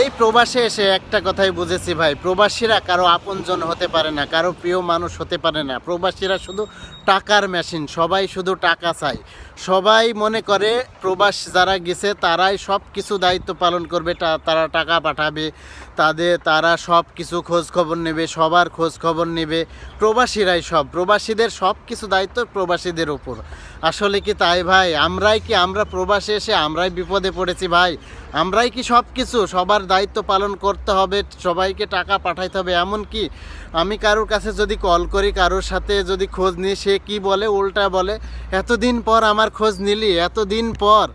এই প্রবাসে এসে একটা কথাই বুঝেছি ভাই, প্রবাসীরা কারও আপনজন হতে পারে না, কারও প্রিয় মানুষ হতে পারে না। প্রবাসীরা শুধু টাকার মেশিন সবাই শুধু টাকা চায়। সবাই মনে করে প্রবাস যারা গেছে, তারাই সব কিছু দায়িত্ব পালন করবে তারা টাকা পাঠাবে, তাদের তারা সব কিছু খবর নেবে, সবার খবর নেবে। প্রবাসীরাই সব, প্রবাসীদের সব কিছু দায়িত্ব প্রবাসীদের উপর। আসলে কি তাই ভাই? আমরাই কি আমরা প্রবাসে এসে আমরাই বিপদে পড়েছি ভাই? আমরাই কি সব কিছু সবার দায়িত্ব পালন করতে হবে, সবাইকে টাকা পাঠাইতে হবে, এমন কি? আমি কারোর কাছে যদি কল করি, কারোর সাথে যদি খোঁজ নিই, সে কি বলে, উল্টা বলে, এতদিন পর আমার খোঁজ নিলি, এতদিন পর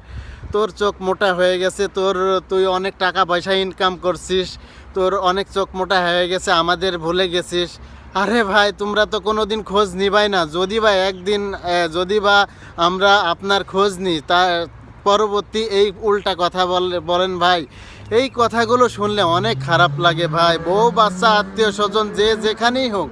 তোর চোখ মোটা হয়ে গেছে, তোর, তুই অনেক টাকা পয়সা ইনকাম করছিস, তোর অনেক চোখ মোটা হয়ে গেছে, আমাদের ভুলে গেছিস। আরে ভাই, তোমরা তো কোনো দিন খোঁজ নিবাই না। যদি বা একদিন যদি বা আমরা আপনার খোঁজ নিই তা পরবর্তী এই উল্টা কথা বল- বলেন ভাই, এই কথাগুলো শুনলে অনেক খারাপ লাগে ভাই। বউ, বাচ্চা, আত্মীয় স্বজন, যে যেখানেই হোক,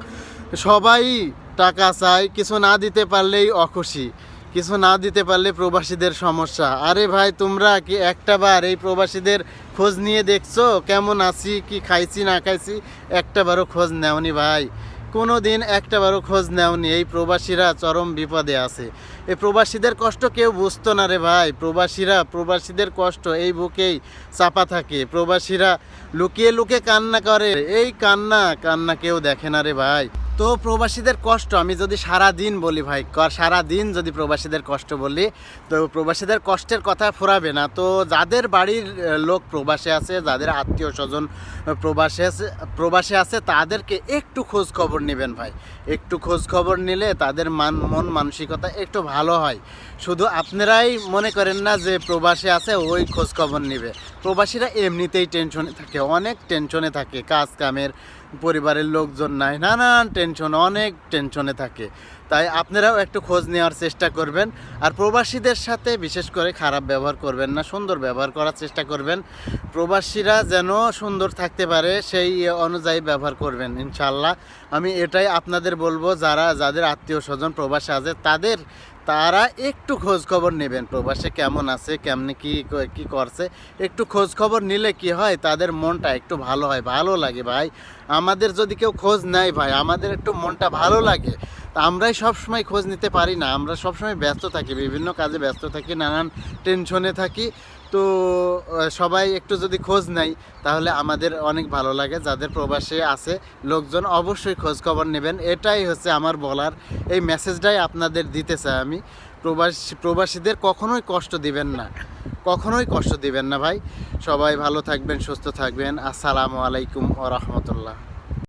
সবাই টাকা চায়, কিছু না দিতে পারলেই অখুশি, কিছু না দিতে পারলে প্রবাসীদের সমস্যা। আরে ভাই, তোমরা কি একটা বার এই প্রবাসীদের খোঁজ নিয়ে দেখছ? কেমন আছি, কি খাইছি, না খাইছি, একটা বারও খোঁজ নেওনি ভাই। কোনো দিন একটাবারও খোঁজ নেওনি। এই প্রবাসীরা চরম বিপদে আছে। এই প্রবাসীদের কষ্ট কেউ বুঝতো না রে ভাই। প্রবাসীরা, প্রবাসীদের কষ্ট এই বুকেই চাপা থাকে। প্রবাসীরা লুকিয়ে লুকিয়ে কান্না করে। এই কান্না কান্না কেউ দেখে না রে ভাই। তো প্রবাসীদের কষ্ট, আমি যদি সারা দিন বলি ভাই সারা দিন যদি প্রবাসীদের কষ্ট বলি, তো প্রবাসীদের কষ্টের কথা ফুরাবে না। তো যাদের বাড়ির লোক প্রবাসে আছে, যাদের আত্মীয় স্বজন প্রবাসে আছে প্রবাসে আছে, তাদেরকে একটু খোঁজ খবর নেবেন ভাই। একটু খোঁজ খবর নিলে তাদের মান, মন মানসিকতা একটু ভালো হয়। শুধু আপনারাই মনে করেন না যে প্রবাসে আছে, ওই খোঁজ খবর নেবে। প্রবাসীরা এমনিতেই টেনশনে থাকে, অনেক টেনশনে থাকে, কাজ কামের, পরিবারের লোকজন নাই, নানান টেনশন অনেক টেনশনে থাকে। তাই আপনারাও একটু খোঁজ নেওয়ার চেষ্টা করবেন, আর প্রবাসীদের সাথে বিশেষ করে খারাপ ব্যবহার করবেন না, সুন্দর ব্যবহার করার চেষ্টা করবেন। প্রবাসীরা যেন সুন্দর থাকতে পারে, সেই অনুযায়ী ব্যবহার করবেন ইনশাল্লাহ আমি এটাই আপনাদের বলব, যারা, যাদের আত্মীয় স্বজন প্রবাসে আছে, তাদের তারা একটু খোঁজ খবর নেবেন, প্রবাসে কেমন আছে, কেমনে কি কি করছে, একটু খোঁজ খবর নিলে কি হয়, তাদের মনটা একটু ভালো হয়, ভালো লাগে ভাই। আমাদের যদি কেউ খোঁজ নেয় ভাই, আমাদের একটু মনটা ভালো লাগে। তা আমরাই সব সময় খোঁজ নিতে পারি না। আমরা সব সময় ব্যস্ত থাকি, বিভিন্ন কাজে ব্যস্ত থাকি, নানান টেনশনে থাকি। তো সবাই একটু যদি খোঁজ নেয়, তাহলে আমাদের অনেক ভালো লাগে। যাদের প্রবাসে আছে, লোকজন অবশ্যই খোঁজ খবর নেবেন। এটাই হচ্ছে আমার বলার। এই মেসেজটাই আপনাদের দিতে চাই আমি। প্রবাসী, প্রবাসীদের কখনোই কষ্ট দিবেন না। কখনোই কষ্ট দিবেন না ভাই। সবাই ভালো থাকবেন, সুস্থ থাকবেন। আসসালামু আলাইকুম ও রহমতুল্লাহ।